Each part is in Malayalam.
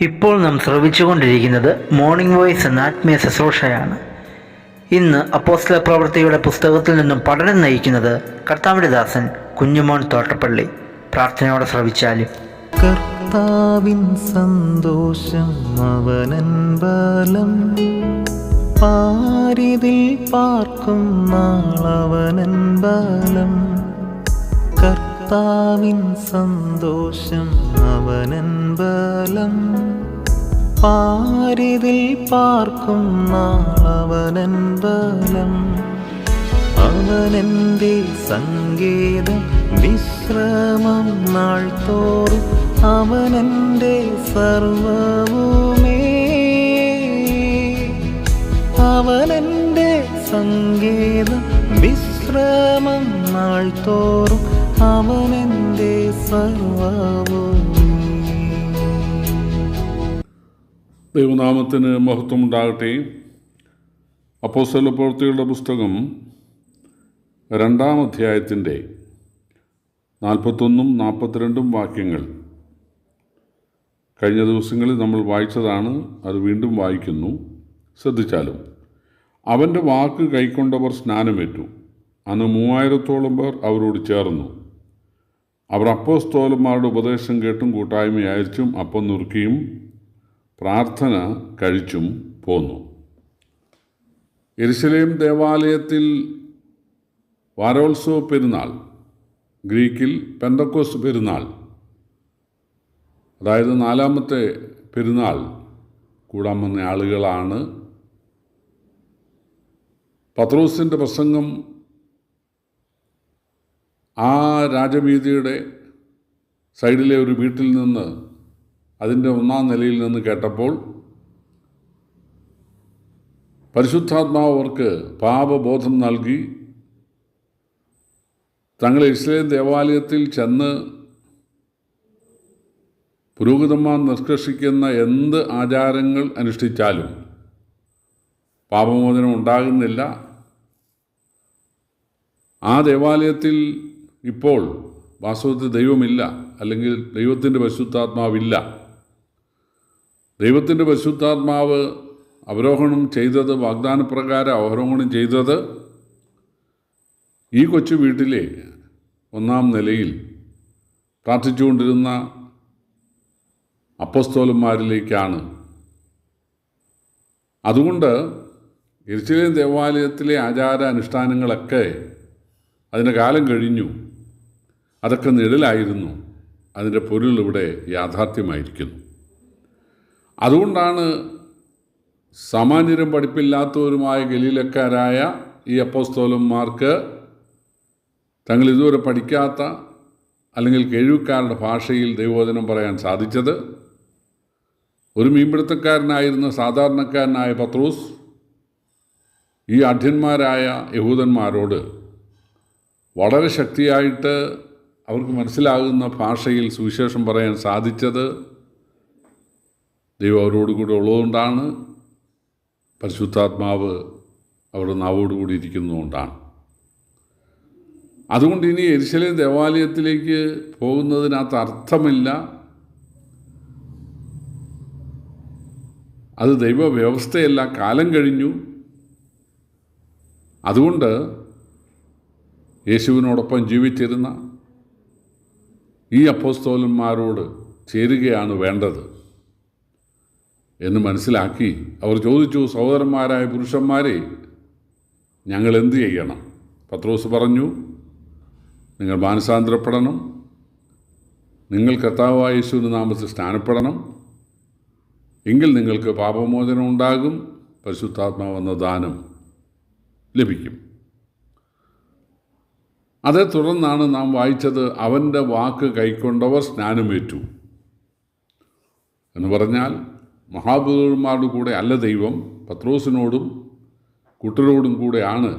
ഇപ്പോൾ നാം ശ്രവിച്ചുകൊണ്ടിരിക്കുന്നത് മോർണിംഗ് വോയിസ് എന്ന ആത്മീയ ശുശ്രൂഷയാണ്. ഇന്ന് അപ്പോസ്തല പ്രവൃത്തിയുടെ പുസ്തകത്തിൽ നിന്നും പഠനം നയിക്കുന്നത് കർത്താവിന്റെ കുഞ്ഞുമോൻ തോട്ടപ്പള്ളി. പ്രാർത്ഥനയോടെ ശ്രവിച്ചാലും. കർത്താവിൻ സന്തോഷം അവനൻ ബലം. പാരിതിൽ പാർക്കും നാളവനൻ ബലം. കർത്താവിൻ സന്തോഷം അവനൻ ബലം. പാരിതിൽ പാർക്കും നാളവനൻ ബലം. അവനെന്റെ സങ്കേതം വിശ്രമം നാൾ തോറും അവനെന്റെ സർവവുമേ. അവനെന്റെ സങ്കേതം വിശ്രമം നാൾ തോറും അവനെന്റെ ദൈവനാമത്തിന് മഹത്വമുണ്ടാകട്ടെ. അപ്പോസ്തല പ്രവൃത്തികളുടെ പുസ്തകം രണ്ടാം അധ്യായത്തിന്റെ നാൽപ്പത്തൊന്നും നാൽപ്പത്തിരണ്ടും വാക്യങ്ങൾ. കഴിഞ്ഞ ദിവസങ്ങളിൽ നമ്മൾ വായിച്ചതാണ് അത് വീണ്ടും വായിക്കുന്നു. ശ്രദ്ധിച്ചാലും. അവന്റെ വാക്ക് കൈക്കൊണ്ടവർ സ്നാനമേറ്റു. അന്ന് മൂവായിരത്തോളം പേർ അവരോട് ചേർന്നു. അവർ അപ്പോസ്തോലന്മാരുടെ ഉപദേശം കേട്ടും കൂട്ടായ്മ അയച്ചും അപ്പം നുറുക്കിയും പ്രാർത്ഥന കഴിച്ചും പോന്നു. എരിശലേം ദേവാലയത്തിൽ വാരോത്സവ പെരുന്നാൾ ഗ്രീക്കിൽ പെന്തക്കോസ് പെരുന്നാൾ അതായത് നാലാമത്തെ പെരുന്നാൾ കൂടാൻ വന്ന ആളുകളാണ് പത്രോസിന്റെ പ്രസംഗം ആ രാജവീതിയുടെ സൈഡിലെ ഒരു വീട്ടിൽ നിന്ന് അതിന്റെ ഒന്നാം നിലയിൽ നിന്ന് കേട്ടപ്പോൾ പരിശുദ്ധാത്മാവ് അവർക്ക് പാപബോധം നൽകി തങ്ങളെ ഇസ്ലേം ദേവാലയത്തിൽ ചെന്ന് പുരോഹിതന്മാർ നിഷ്കർഷിക്കുന്ന എന്ത് ആചാരങ്ങൾ അനുഷ്ഠിച്ചാലും പാപമോചനം ഉണ്ടാകുന്നില്ല. ആ ദേവാലയത്തിൽ ഇപ്പോൾ വാസ്തവത്തിൽ ദൈവമില്ല അല്ലെങ്കിൽ ദൈവത്തിന്റെ പരിശുദ്ധാത്മാവില്ല. ദൈവത്തിന്റെ പരിശുദ്ധാത്മാവ് അവരോഹണം ചെയ്തത് വാഗ്ദാനപ്രകാരം അവരോഹണം ചെയ്തത് ഈ കൊച്ചു വീട്ടിലെ ഒന്നാം നിലയിൽ പ്രാർത്ഥിച്ചുകൊണ്ടിരുന്ന അപ്പസ്തോലന്മാരിലേക്കാണ്. അതുകൊണ്ട് എരിച്ചിലേം ദേവാലയത്തിലെ ആചാര അനുഷ്ഠാനങ്ങളൊക്കെ അതിന്റെ കാലം കഴിഞ്ഞു. അതൊക്കെ നിഴലായിരുന്നു. അതിന്റെ പൊരുൾ ഇവിടെ യാഥാർത്ഥ്യമായിരിക്കുന്നു. അതുകൊണ്ടാണ് സാമാന്യരും പഠിപ്പില്ലാത്തവരുമായ ഗലീലക്കാരായ ഈ അപ്പോസ്തോലന്മാർക്ക് തങ്ങൾ ഇതുവരെ പഠിക്കാത്ത അല്ലെങ്കിൽ കേഴുക്കാരുടെ ഭാഷയിൽ ദൈവവചനം പറയാൻ സാധിച്ചത്. ഒരു മീൻപിടുത്തക്കാരനായിരുന്ന സാധാരണക്കാരനായ പത്രോസ് ഈ അഢ്യന്മാരായ യഹൂദന്മാരോട് വളരെ ശക്തിയായിട്ട് അവർക്ക് മനസ്സിലാകുന്ന ഭാഷയിൽ സുവിശേഷം പറയാൻ സാധിച്ചത് ദൈവം അവരോട് കൂടെ ഉള്ളതുകൊണ്ടാണ്. പരിശുദ്ധാത്മാവ് അവരുടെ നാവോടുകൂടി ഇരിക്കുന്നതുകൊണ്ടാണ്. അതുകൊണ്ട് ഇനി എരിശലേം ദേവാലയത്തിലേക്ക് പോകുന്നതിനകത്ത് അർത്ഥമില്ല. അത് ദൈവ വ്യവസ്ഥയല്ല കാലം കഴിഞ്ഞു. അതുകൊണ്ട് യേശുവിനോടൊപ്പം ജീവിച്ചിരുന്ന ഈ അപ്പോസ്തോലന്മാരോട് ചേരുകയാണ് വേണ്ടത് എന്ന് മനസ്സിലാക്കി അവർ ചോദിച്ചു സഹോദരന്മാരായ പുരുഷന്മാരെ ഞങ്ങൾ എന്തു ചെയ്യണം? പത്രോസ് പറഞ്ഞു നിങ്ങൾ മാനസാന്തരപ്പെടണം. നിങ്ങൾ കർത്താവായ യേശുവിന് നാമത്തിൽ സ്നാനപ്പെടണം. എങ്കിൽ നിങ്ങൾക്ക് പാപമോചനം ഉണ്ടാകും. പരിശുദ്ധാത്മാവെന്ന ദാനം ലഭിക്കും. അതേ തുടർന്നാണ് നാം വായിച്ചത് അവന്റെ വാക്ക് കൈക്കൊണ്ടവർ സ്നാനമേറ്റു എന്ന് പറഞ്ഞാൽ മഹാപുരുഷന്മാരുടെ കൂടെ അല്ല ദൈവം പത്രോസിനോടും കുട്ടരോടും കൂടെയാണ്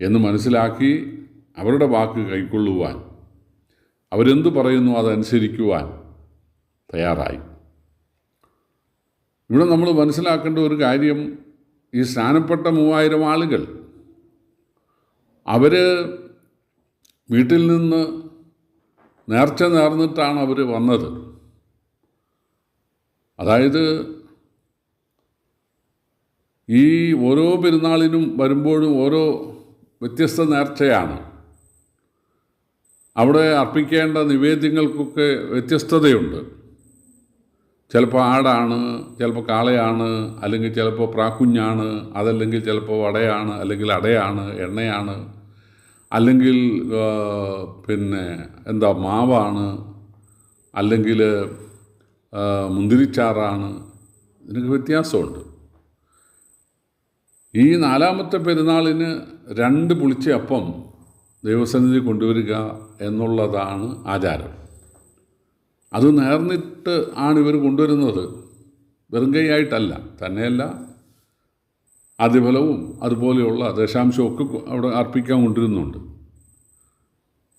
എന്ന് മനസ്സിലാക്കി അവരുടെ വാക്ക് കൈക്കൊള്ളുവാൻ അവരെന്തു പറയുന്നു അതനുസരിക്കുവാൻ തയ്യാറായി. ഇവിടെ നമ്മൾ മനസ്സിലാക്കേണ്ട ഒരു കാര്യം ഈ സ്നാനപ്പെട്ട മൂവായിരം ആളുകൾ അവർ വീട്ടിൽ നിന്ന് നേർച്ച നേർന്നിട്ടാണ് അവർ വന്നത്. അതായത് ഈ ഓരോ പെരുന്നാളിനും വരുമ്പോഴും ഓരോ വ്യത്യസ്ത നേർച്ചയാണ്. അവിടെ അർപ്പിക്കേണ്ട നിവേദ്യങ്ങൾക്കൊക്കെ വ്യത്യസ്തതയുണ്ട്. ചിലപ്പോൾ ആടാണ് ചിലപ്പോൾ കാളയാണ് അല്ലെങ്കിൽ ചിലപ്പോൾ പ്രാക്കുഞ്ഞാണ് അതല്ലെങ്കിൽ ചിലപ്പോൾ വടയാണ് അല്ലെങ്കിൽ അടയാണ് എണ്ണയാണ് അല്ലെങ്കിൽ പിന്നെ എന്താ മാവാണ് അല്ലെങ്കിൽ മുന്തിരിച്ചാറാണ് ഇതിനൊക്കെ വ്യത്യാസമുണ്ട്. ഈ നാലാമത്തെ പെരുന്നാളിന് രണ്ട് പുളിച്ച അപ്പം ദൈവസന്നിധി കൊണ്ടുവരിക എന്നുള്ളതാണ് ആചാരം. അത് നേർന്നിട്ട് ആണ് ഇവർ കൊണ്ടുവരുന്നത്. വെറും കൈയായിട്ടല്ല തന്നെയല്ല അതിഫലവും അതുപോലെയുള്ള ദശാംശവും ഒക്കെ അവിടെ അർപ്പിക്കാൻ കൊണ്ടിരുന്നുണ്ട്.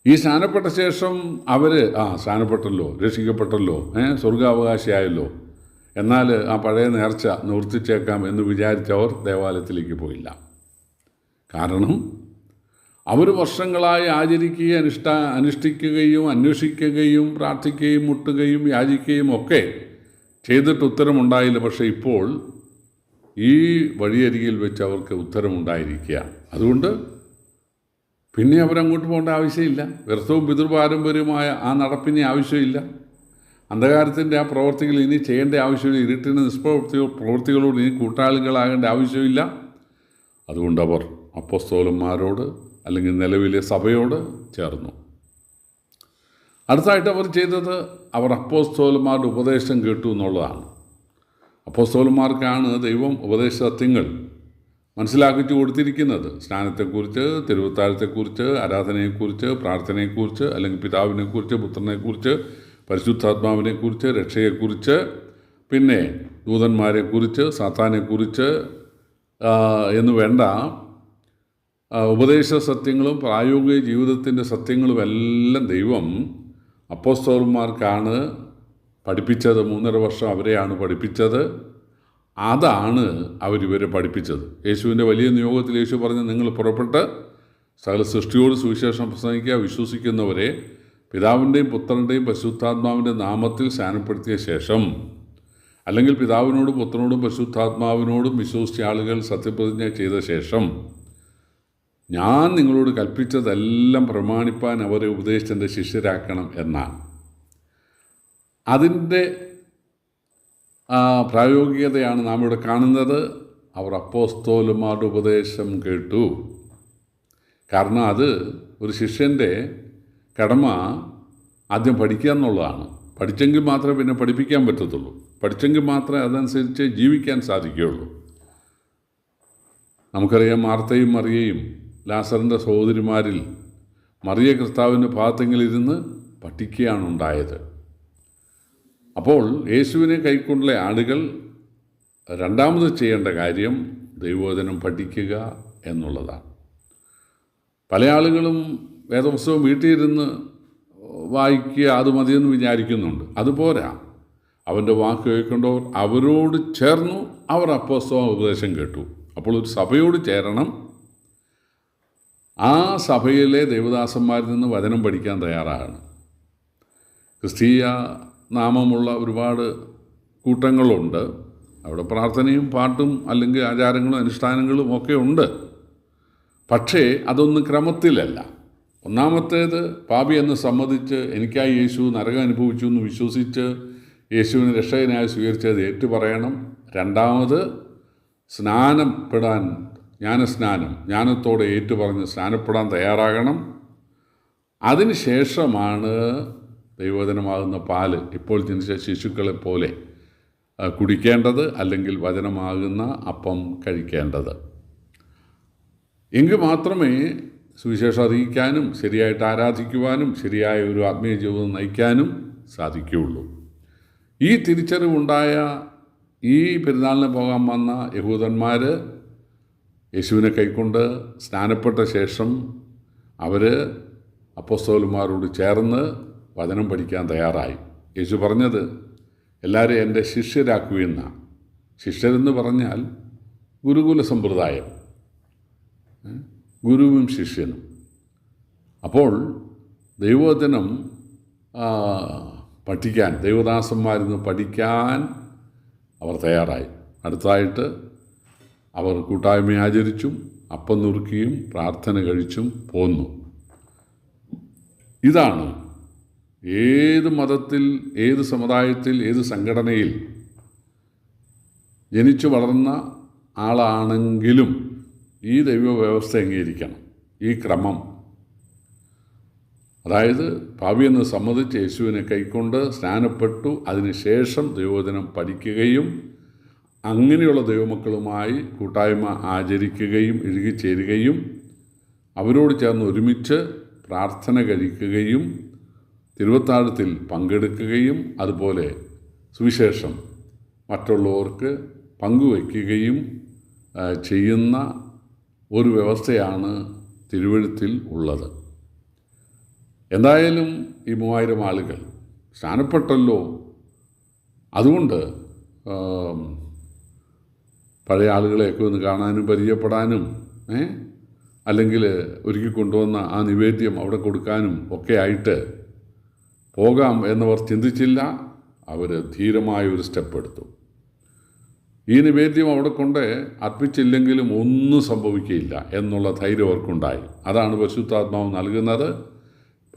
ഈ സ്നാനപ്പെട്ട ശേഷം അവർ ആ സ്നാനപ്പെട്ടല്ലോ രക്ഷിക്കപ്പെട്ടല്ലോ ഏ സ്വർഗാവകാശിയായല്ലോ. എന്നാൽ ആ പഴയ നേർച്ച നിവർത്തിച്ചേക്കാം എന്ന് വിചാരിച്ചവർ ദേവാലയത്തിലേക്ക് പോയില്ല. കാരണം അവർ വർഷങ്ങളായി ആചരിക്കുകയും അനുഷ്ഠ അനുഷ്ഠിക്കുകയും അന്വേഷിക്കുകയും പ്രാർത്ഥിക്കുകയും മുട്ടുകയും യാചിക്കുകയും ഒക്കെ ചെയ്തിട്ട് ഉത്തരമുണ്ടായില്ല. പക്ഷേ ഇപ്പോൾ ഈ വഴിയരികിൽ വെച്ച് അവർക്ക് ഉത്തരമുണ്ടായിരിക്കുക. അതുകൊണ്ട് പിന്നെ അവരങ്ങോട്ട് പോകേണ്ട ആവശ്യമില്ല. വ്യർത്ഥവും പിതൃപാരമ്പര്യവുമായ ആ നടപ്പിന് ആവശ്യമില്ല. അന്ധകാരത്തിന്റെ ആ പ്രവർത്തികൾ ഇനി ചെയ്യേണ്ട ആവശ്യമില്ല. ഇരുട്ടിന് നിഷ്പ്രവർത്തി പ്രവൃത്തികളോട് ഇനി കൂട്ടാളികളാകേണ്ട ആവശ്യമില്ല. അതുകൊണ്ട് അവർ അപ്പസ്തോലന്മാരോട് അല്ലെങ്കിൽ നിലവിലെ സഭയോട് ചേർന്നു. അടുത്തായിട്ട് അവർ ചെയ്തത് അവർ അപ്പോസ്തോലന്മാരുടെ ഉപദേശം കേട്ടു എന്നുള്ളതാണ്. അപ്പോസ്തോലന്മാർക്കാണ് ദൈവം ഉപദേശ സത്യങ്ങൾ മനസ്സിലാക്കിച്ചു കൊടുത്തിരിക്കുന്നത്. സ്നാനത്തെക്കുറിച്ച് തിരുവത്താഴത്തെക്കുറിച്ച് ആരാധനയെക്കുറിച്ച് പ്രാർത്ഥനയെക്കുറിച്ച് അല്ലെങ്കിൽ പിതാവിനെക്കുറിച്ച് പുത്രനെക്കുറിച്ച് പരിശുദ്ധാത്മാവിനെക്കുറിച്ച് രക്ഷയെക്കുറിച്ച് പിന്നെ ദൂതന്മാരെക്കുറിച്ച് സാത്താനെക്കുറിച്ച് എന്ന് വേണ്ട ഉപദേശ സത്യങ്ങളും പ്രായോഗിക ജീവിതത്തിന്റെ സത്യങ്ങളും എല്ലാം ദൈവം അപ്പോസ്തോലന്മാർക്കാണ് പഠിപ്പിച്ചത് മൂന്നര വർഷം അവരെയാണ് പഠിപ്പിച്ചത്. അതാണ് അവരിവരെ പഠിപ്പിച്ചത്. യേശുവിന്റെ വലിയ നിയോഗത്തിൽ യേശു പറഞ്ഞ് നിങ്ങൾ പുറപ്പെട്ട് സകല സൃഷ്ടിയോട് സുവിശേഷം പ്രസംഗിക്കുക വിശ്വസിക്കുന്നവരെ പിതാവിന്റെയും പുത്രന്റെയും പശുദ്ധാത്മാവിന്റെ നാമത്തിൽ സ്നാനപ്പെടുത്തിയ ശേഷം അല്ലെങ്കിൽ പിതാവിനോടും പുത്രനോടും പശുദ്ധാത്മാവിനോടും വിശ്വസിച്ച ആളുകൾ സത്യപ്രതിജ്ഞ ചെയ്ത ശേഷം ഞാൻ നിങ്ങളോട് കൽപ്പിച്ചതെല്ലാം പ്രമാണിപ്പാൻ അവരെ ഉപദേശിച്ചെന്റെ ശിഷ്യരാക്കണം എന്നാണ്. അതിന്റെ പ്രായോഗികതയാണ് നാം ഇവിടെ കാണുന്നത്. അവർ അപ്പോസ്തോലുമാരുടെ ഉപദേശം കേട്ടു. കാരണം അത് ഒരു ശിഷ്യന്റെ കടമ ആദ്യം പഠിക്കുക എന്നുള്ളതാണ്. പഠിച്ചെങ്കിൽ മാത്രമേ പിന്നെ പഠിപ്പിക്കാൻ പറ്റത്തുള്ളൂ. പഠിച്ചെങ്കിൽ മാത്രമേ അതനുസരിച്ച് ജീവിക്കാൻ സാധിക്കുകയുള്ളൂ. നമുക്കറിയാം മാർത്തയും മറിയയും ലാസറിന്റെ സഹോദരിമാരിൽ മറിയ കർത്താവിന്റെ ഭാഗത്തെങ്കിലിരുന്ന് പഠിക്കുകയാണ് ഉണ്ടായത് അപ്പോൾ യേശുവിനെ കൈക്കൊണ്ടുള്ള ആളുകൾ രണ്ടാമത് ചെയ്യേണ്ട കാര്യം ദൈവവചനം പഠിക്കുക എന്നുള്ളതാണ്. പല ആളുകളും വേദപുസ്തകം വീട്ടിലിരുന്ന് വായിക്കുക അത് മതിയെന്ന് വിചാരിക്കുന്നുണ്ട്. അതുപോരാ അവന്റെ വാക്ക് കേൾക്കേണ്ടവർ അവരോട് ചേർന്നു അവർ അപ്പോസ്തവ ഉപദേശം കേട്ടു. അപ്പോൾ ഒരു സഭയോട് ചേരണം. ആ സഭയിലെ ദേവദാസന്മാരിൽ നിന്ന് വചനം പഠിക്കാൻ തയ്യാറാണ് ക്രിസ്തീയ നാമമുള്ള ഒരുപാട് കൂട്ടങ്ങളുണ്ട്. അവിടെ പ്രാർത്ഥനയും പാട്ടും അല്ലെങ്കിൽ ആചാരങ്ങളും അനുഷ്ഠാനങ്ങളും ഒക്കെ ഉണ്ട്. പക്ഷേ അതൊന്നും ക്രമത്തിലല്ല. ഒന്നാമത്തേത് പാപി എന്ന് സമ്മതിച്ച് എനിക്കായി യേശു നരകം അനുഭവിച്ചു എന്ന് വിശ്വസിച്ച് യേശുവിനെ രക്ഷകനായി സ്വീകരിച്ചത് ഏറ്റു പറയണം രണ്ടാമത് സ്നാനപ്പെടാൻ ജ്ഞാനസ്നാനം ജ്ഞാനത്തോടെ ഏറ്റുപറഞ്ഞ് സ്നാനപ്പെടാൻ തയ്യാറാകണം. അതിനുശേഷമാണ് ദൈവവചനമാകുന്ന പാൽ ഇപ്പോൾ ജനിച്ച ശിശുക്കളെ പോലെ ആ, കുടിക്കേണ്ടത് അല്ലെങ്കിൽ വചനമാകുന്ന അപ്പം കഴിക്കേണ്ടത്. എങ്കിൽ മാത്രമേ സുവിശേഷം അറിയിക്കാനും ശരിയായിട്ട് ആരാധിക്കുവാനും ശരിയായ ഒരു ആത്മീയ ജീവിതം നയിക്കാനും സാധിക്കുകയുള്ളൂ. ഈ തിരിച്ചറിവുണ്ടായ ഈ പെരുന്നാളിന് പോകാൻ വന്ന യഹൂദന്മാർ യേശുവിനെ കൈക്കൊണ്ട് സ്നാനപ്പെട്ട ശേഷം അവർ അപ്പോസ്തോലന്മാരോട് ചേർന്ന് വചനം പഠിക്കാൻ തയ്യാറായി. യേശു പറഞ്ഞത് എല്ലാവരെയും എന്റെ ശിഷ്യരാക്കുമെന്ന ശിഷ്യരെന്ന് പറഞ്ഞാൽ ഗുരുകുല സമ്പ്രദായം. ഗുരുവും ശിഷ്യനും. അപ്പോൾ ദൈവവചനം പഠിക്കാൻ ദൈവദാസന്മാരിൽ നിന്ന് പഠിക്കാൻ അവർ തയ്യാറായി. അടുത്തായിട്ട് അവർ കൂട്ടായ്മ ആചരിച്ചും അപ്പം നുറുക്കിയും പ്രാർത്ഥന കഴിച്ചും പോന്നു. ഇതാണ് ഏത് മതത്തിൽ ഏത് സമുദായത്തിൽ ഏത് സംഘടനയിൽ ജനിച്ചു വളർന്ന ആളാണെങ്കിലും ഈ ദൈവ വ്യവസ്ഥ അംഗീകരിക്കണം. ഈ ക്രമം. അതായത് ഭാവിയെന്ന് സമ്മതിച്ച് യേശുവിനെ കൈക്കൊണ്ട് സ്നാനപ്പെട്ടു. അതിനുശേഷം ദൈവദിനം പഠിക്കുകയും അങ്ങനെയുള്ള ദൈവമക്കളുമായി കൂട്ടായ്മ ആചരിക്കുകയും ഇഴുകിച്ചേരുകയും അവരോട് ചേർന്ന് ഒരുമിച്ച് പ്രാർത്ഥന കഴിക്കുകയും തിരുവത്താഴത്തിൽ പങ്കെടുക്കുകയും അതുപോലെ സുവിശേഷം മറ്റുള്ളവർക്ക് പങ്കുവയ്ക്കുകയും ചെയ്യുന്ന ഒരു വ്യവസ്ഥയാണ് തിരുവഴുത്തിൽ ഉള്ളത്. എന്തായാലും ഈ മൂവായിരം ആളുകൾ സ്നാനപ്പെട്ടല്ലോ അതുകൊണ്ട് പഴയ ആളുകളെയൊക്കെ ഒന്ന് കാണാനും പരിചയപ്പെടാനും അല്ലെങ്കിൽ ഒരുക്കി കൊണ്ടുവന്ന ആ നിവേദ്യം അവിടെ കൊടുക്കാനും ഒക്കെ ആയിട്ട് പോകാം എന്നവർ ചിന്തിച്ചില്ല അവർ ധീരമായ ഒരു സ്റ്റെപ്പ് എടുത്തു. ഈ നിവേദ്യം അവിടെ കൊണ്ട് അർപ്പിച്ചില്ലെങ്കിലും ഒന്നും സംഭവിക്കുകയില്ല എന്നുള്ള ധൈര്യം അവർക്കുണ്ടായി. അതാണ് പരിശുദ്ധാത്മാവ് നൽകുന്നത്.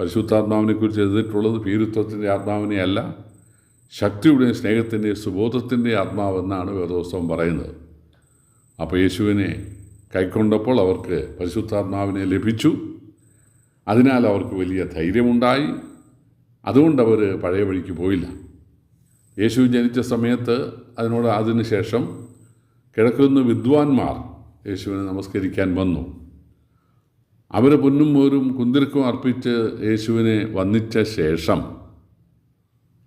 പരിശുദ്ധാത്മാവിനെക്കുറിച്ച് എഴുതിയിട്ടുള്ളത് ഭീരുത്വത്തിന്റെ ആത്മാവിനെയല്ല ശക്തിയുടെയും സ്നേഹത്തിന്റെയും സുബോധത്തിന്റെ ആത്മാവെന്നാണ് വേദോത്സവം പറയുന്നത്. അപ്പോൾ യേശുവിനെ കൈക്കൊണ്ടപ്പോൾ അവർക്ക് പരിശുദ്ധാത്മാവിനെ ലഭിച്ചു. അതിനാൽ അവർക്ക് വലിയ ധൈര്യമുണ്ടായി. അതുകൊണ്ട് അവർ പഴയ വഴിക്ക് പോയില്ല. യേശു ജനിച്ച സമയത്ത് അതിനോട് അതിനുശേഷം കിഴക്കുന്ന വിദ്വാൻമാർ യേശുവിനെ നമസ്കരിക്കാൻ വന്നു. അവർ പൊന്നും മോരും കുന്തിരക്കും അർപ്പിച്ച് യേശുവിനെ വന്നിച്ച ശേഷം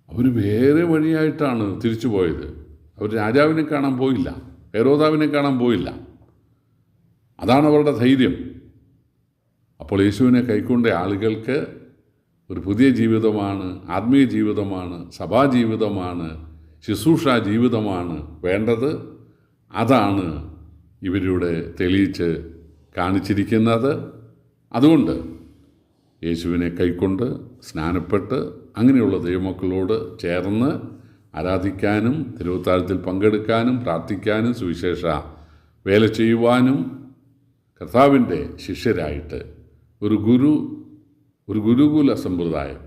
അവർ വേറെ വഴിയായിട്ടാണ് തിരിച്ചു പോയത്. അവർ രാജാവിനെ കാണാൻ പോയില്ല ഹെരോദാവിനെ കാണാൻ പോയില്ല. അതാണ് അവരുടെ ധൈര്യം. അപ്പോൾ യേശുവിനെ കൈക്കൊണ്ട ആളുകൾക്ക് ഒരു പുതിയ ജീവിതമാണ് ആത്മീയ ജീവിതമാണ് സഭാ ജീവിതമാണ് ശുശ്രൂഷ ജീവിതമാണ് വേണ്ടത്. അതാണ് ഇവരുടെ തെളിയിച്ച് കാണിച്ചിരിക്കുന്നത്. അതുകൊണ്ട് യേശുവിനെ കൈക്കൊണ്ട് സ്നാനപ്പെട്ട് അങ്ങനെയുള്ള ദൈവമക്കളോട് ചേർന്ന് ആരാധിക്കാനും തിരുവത്താഴത്തിൽ പങ്കെടുക്കാനും പ്രാർത്ഥിക്കാനും സുവിശേഷ വേല ചെയ്യുവാനും കർത്താവിന്റെ ശിഷ്യരായിട്ട് ഒരു ഗുരു ഒരു ഗുരുകുല സമ്പ്രദായം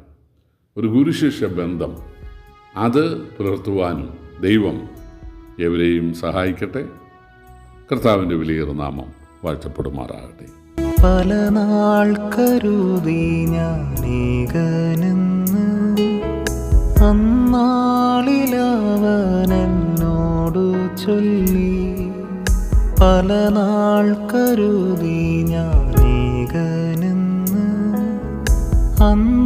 ഒരു ഗുരുശിഷ്യ ബന്ധം. അത് പുലർത്തുവാനും ദൈവം എവരെയും സഹായിക്കട്ടെ. കർത്താവിന്റെ വിലയേറെ നാമം വാഴ്ത്തപ്പെടുമാറാകട്ടെ. പല നാൾ കരുതി ഞാനേകനെന്ന് അന്നാളിലവനെന്നോടു ചൊല്ലി. പല നാൾ കരുതി ഞാനേകനെന്ന്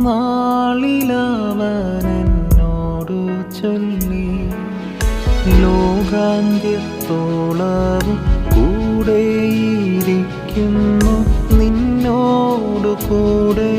അന്നാളിലവനെന്നോടു ചൊല്ലി. ലോകാന്ത്യത്തോളവും കൂടെയിരിക്കുന്നു. നിന്നോടു കൂടെ